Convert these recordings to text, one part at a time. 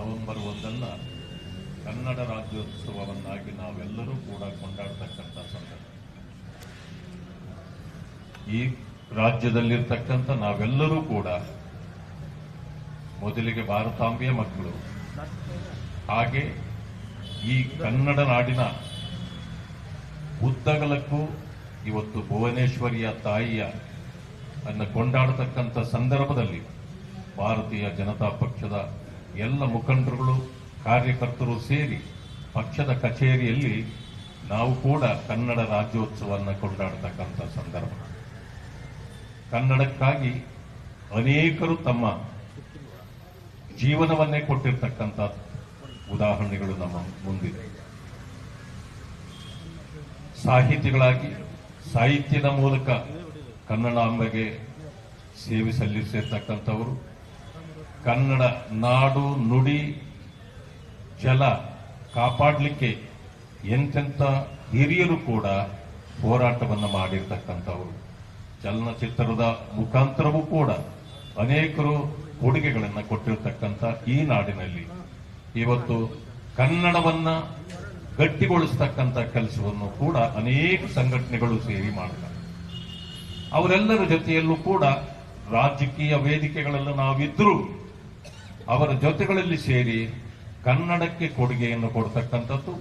November ಒಂದನ್ನ ಕನ್ನಡ ರಾಜ್ಯೋತ್ಸವವನ್ನಾಗಿ ನಾವೆಲ್ಲರೂ ಕೂಡ ಕೊಂಡಾಡ್ತಕ್ಕಂಥ ಸಂದರ್ಭ. ಈ ರಾಜ್ಯದಲ್ಲಿರ್ತಕ್ಕಂಥ ನಾವೆಲ್ಲರೂ ಕೂಡ ಮೊದಲಿಗೆ ಭಾರತಾಂಬೆಯ ಮಕ್ಕಳು. ಹಾಗೆ ಈ ಕನ್ನಡ ನಾಡಿನ ಉದ್ದಗಲಕ್ಕೂ ಇವತ್ತು ಭುವನೇಶ್ವರಿಯ ತಾಯಿಯ ಅನ್ನು ಕೊಂಡಾಡತಕ್ಕಂಥ ಸಂದರ್ಭದಲ್ಲಿ ಭಾರತೀಯ ಜನತಾ ಪಕ್ಷದ ಎಲ್ಲ ಮುಖಂಡರುಗಳು, ಕಾರ್ಯಕರ್ತರು ಸೇರಿ ಪಕ್ಷದ ಕಚೇರಿಯಲ್ಲಿ ನಾವು ಕೂಡ ಕನ್ನಡ ರಾಜ್ಯೋತ್ಸವವನ್ನು ಕೊಂಡಾಡತಕ್ಕಂಥ ಸಂದರ್ಭ. ಕನ್ನಡಕ್ಕಾಗಿ ಅನೇಕರು ತಮ್ಮ ಜೀವನವನ್ನೇ ಕೊಟ್ಟಿರ್ತಕ್ಕಂಥ ಉದಾಹರಣೆಗಳು ನಮ್ಮ ಮುಂದಿದೆ. ಸಾಹಿತಿಗಳಾಗಿ ಸಾಹಿತ್ಯದ ಮೂಲಕ ಕನ್ನಡಾಂಬೆಗೆ ಸೇವೆ ಸಲ್ಲಿಸಿರ್ತಕ್ಕಂಥವರು ಕನ್ನಡ ನಾಡು ನುಡಿ ಜಲ ಕಾಪಾಡಲಿಕ್ಕೆ ಎಂತೆಂಥ ಹಿರಿಯರು ಕೂಡ ಹೋರಾಟವನ್ನು ಮಾಡಿರ್ತಕ್ಕಂಥವರು. ಚಲನಚಿತ್ರದ ಮುಖಾಂತರವೂ ಕೂಡ ಅನೇಕರು ಕೊಡುಗೆಗಳನ್ನು ಕೊಟ್ಟಿರ್ತಕ್ಕಂಥ ಈ ನಾಡಿನಲ್ಲಿ. ಇವತ್ತು ಕನ್ನಡವನ್ನ ಗಟ್ಟಿಗೊಳಿಸತಕ್ಕಂಥ ಕೆಲಸವನ್ನು ಕೂಡ ಅನೇಕ ಸಂಘಟನೆಗಳು ಸೇರಿ ಮಾಡ್ತಾರೆ. ಅವರೆಲ್ಲರ ಜೊತೆಯಲ್ಲೂ ಕೂಡ ರಾಜಕೀಯ ವೇದಿಕೆಗಳೆಲ್ಲ ನಾವಿದ್ರೂ ಅವರ ಜೊತೆಗಳಲ್ಲಿ ಸೇರಿ ಕನ್ನಡಕ್ಕೆ ಕೊಡುಗೆಯನ್ನು ಕೊಡ್ತಕ್ಕಂಥದ್ದು,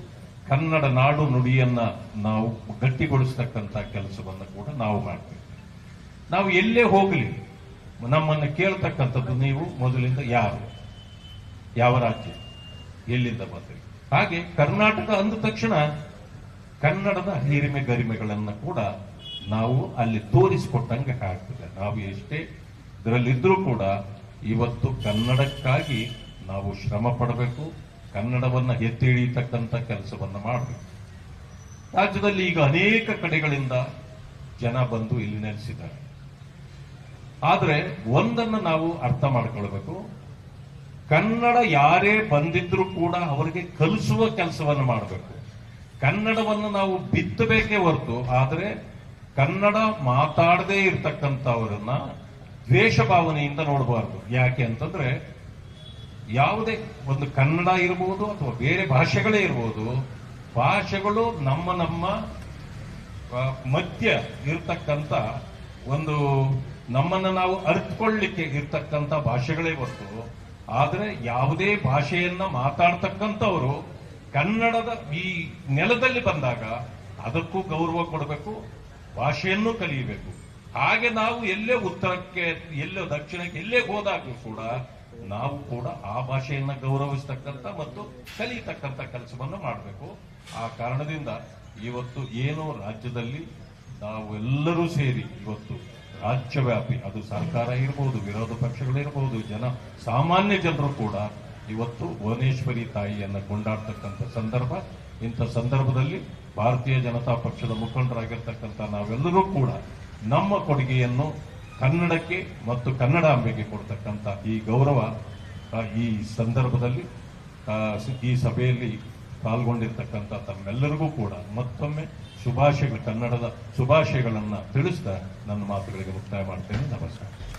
ಕನ್ನಡ ನಾಡು ನುಡಿಯನ್ನ ನಾವು ಗಟ್ಟಿಗೊಳಿಸ್ತಕ್ಕಂಥ ಕೆಲಸವನ್ನು ಕೂಡ ನಾವು ಮಾಡ್ತೀವಿ. ನಾವು ಎಲ್ಲೇ ಹೋಗಲಿ, ನಮ್ಮನ್ನು ಕೇಳ್ತಕ್ಕಂಥದ್ದು ನೀವು ಮೊದಲಿಂದ ಯಾರು? ಯಾವ ರಾಜ್ಯ? ಎಲ್ಲಿಂದ ಬಂದ್ರಿ? ಹಾಗೆ ಕರ್ನಾಟಕ ಅಂದ ತಕ್ಷಣ ಕನ್ನಡದ ಹಿರಿಮೆ ಗರಿಮೆಗಳನ್ನು ಕೂಡ ನಾವು ಅಲ್ಲಿ ತೋರಿಸಿಕೊಟ್ಟಂಗೆ ಆಗ್ತದೆ. ನಾವು ಎಷ್ಟೇ ಇದರಲ್ಲಿದ್ರೂ ಕೂಡ ಇವತ್ತು ಕನ್ನಡಕ್ಕಾಗಿ ನಾವು ಶ್ರಮ ಪಡಬೇಕು, ಕನ್ನಡವನ್ನ ಎತ್ತಿ ಹಿಡಿಯತಕ್ಕಂಥ ಕೆಲಸವನ್ನ ಮಾಡಬೇಕು. ರಾಜ್ಯದಲ್ಲಿ ಈಗ ಅನೇಕ ಕಡೆಗಳಿಂದ ಜನ ಬಂದು ಇಲ್ಲಿ ನೆಲೆಸಿದ್ದಾರೆ. ಆದರೆ ಒಂದನ್ನು ನಾವು ಅರ್ಥ ಮಾಡ್ಕೊಳ್ಬೇಕು. ಕನ್ನಡ ಯಾರೇ ಬಂದಿದ್ರೂ ಕೂಡ ಅವರಿಗೆ ಕಲಿಸುವ ಕೆಲಸವನ್ನು ಮಾಡಬೇಕು. ಕನ್ನಡವನ್ನು ನಾವು ಬಿತ್ತಬೇಕೇ ಹೊರತು, ಆದರೆ ಕನ್ನಡ ಮಾತಾಡದೇ ಇರ್ತಕ್ಕಂಥವರನ್ನ ದ್ವೇಷ ಭಾವನೆಯಿಂದ ನೋಡಬಾರ್ದು. ಯಾಕೆ ಅಂತಂದ್ರೆ ಯಾವುದೇ ಒಂದು ಕನ್ನಡ ಇರಬಹುದು ಅಥವಾ ಬೇರೆ ಭಾಷೆಗಳೇ ಇರಬಹುದು ಭಾಷೆಗಳು ನಮ್ಮ ನಮ್ಮ ಮಧ್ಯ ಇರ್ತಕ್ಕಂಥ ಒಂದು ನಮ್ಮನ್ನ ನಾವು ಅರ್ಥಕೊಳ್ಳಿಕ್ಕೆ ಇರ್ತಕ್ಕಂಥ ಭಾಷೆಗಳೇ ಹೊರತು, ಆದರೆ ಯಾವುದೇ ಭಾಷೆಯನ್ನ ಮಾತಾಡ್ತಕ್ಕಂಥವರು ಕನ್ನಡದ ಈ ನೆಲದಲ್ಲಿ ಬಂದಾಗ ಅದಕ್ಕೂ ಗೌರವ ಕೊಡಬೇಕು, ಭಾಷೆಯನ್ನು ಕಲಿಯಬೇಕು. ಹಾಗೆ ನಾವು ಎಲ್ಲೇ ಉತ್ತರಕ್ಕೆ, ಎಲ್ಲೋ ದಕ್ಷಿಣಕ್ಕೆ, ಎಲ್ಲೇ ಹೋದಾಗಲೂ ಕೂಡ ನಾವು ಕೂಡ ಆ ಭಾಷೆಯನ್ನ ಗೌರವಿಸ್ತಕ್ಕಂಥ ಮತ್ತು ಕಲಿತಕ್ಕಂಥ ಕೆಲಸವನ್ನು ಮಾಡಬೇಕು. ಆ ಕಾರಣದಿಂದ ಇವತ್ತು ಏನು ರಾಜ್ಯದಲ್ಲಿ ನಾವೆಲ್ಲರೂ ಸೇರಿ ಇವತ್ತು ರಾಜ್ಯವ್ಯಾಪಿ, ಅದು ಸರ್ಕಾರ ಇರಬಹುದು ವಿರೋಧ ಪಕ್ಷಗಳಿರಬಹುದು ಜನ, ಸಾಮಾನ್ಯ ಜನರು ಕೂಡ ಇವತ್ತು ಭುವನೇಶ್ವರಿ ತಾಯಿಯನ್ನು ಕೊಂಡಾಡ್ತಕ್ಕಂಥ ಸಂದರ್ಭ, ಇಂಥ ಸಂದರ್ಭದಲ್ಲಿ ಭಾರತೀಯ ಜನತಾ ಪಕ್ಷದ ಮುಖಂಡರಾಗಿರ್ತಕ್ಕಂಥ ನಾವೆಲ್ಲರೂ ಕೂಡ ನಮ್ಮ ಕೊಡುಗೆಯನ್ನು ಕನ್ನಡಕ್ಕೆ ಮತ್ತು ಕನ್ನಡ ಅಂಬೆಗೆ ಕೊಡ್ತಕ್ಕಂಥ ಈ ಗೌರವ ಈ ಸಂದರ್ಭದಲ್ಲಿ ಈ ಸಭೆಯಲ್ಲಿ ಪಾಲ್ಗೊಂಡಿರ್ತಕ್ಕಂಥ ತಮ್ಮೆಲ್ಲರಿಗೂ ಕೂಡ ಮತ್ತೊಮ್ಮೆ ಶುಭಾಶಯಗಳು, ಕನ್ನಡದ ಶುಭಾಶಯಗಳನ್ನು ತಿಳಿಸ್ತಾ ನನ್ನ ಮಾತುಗಳಿಗೆ ಮುಕ್ತಾಯ ಮಾಡ್ತೇನೆ. ನಮಸ್ಕಾರ.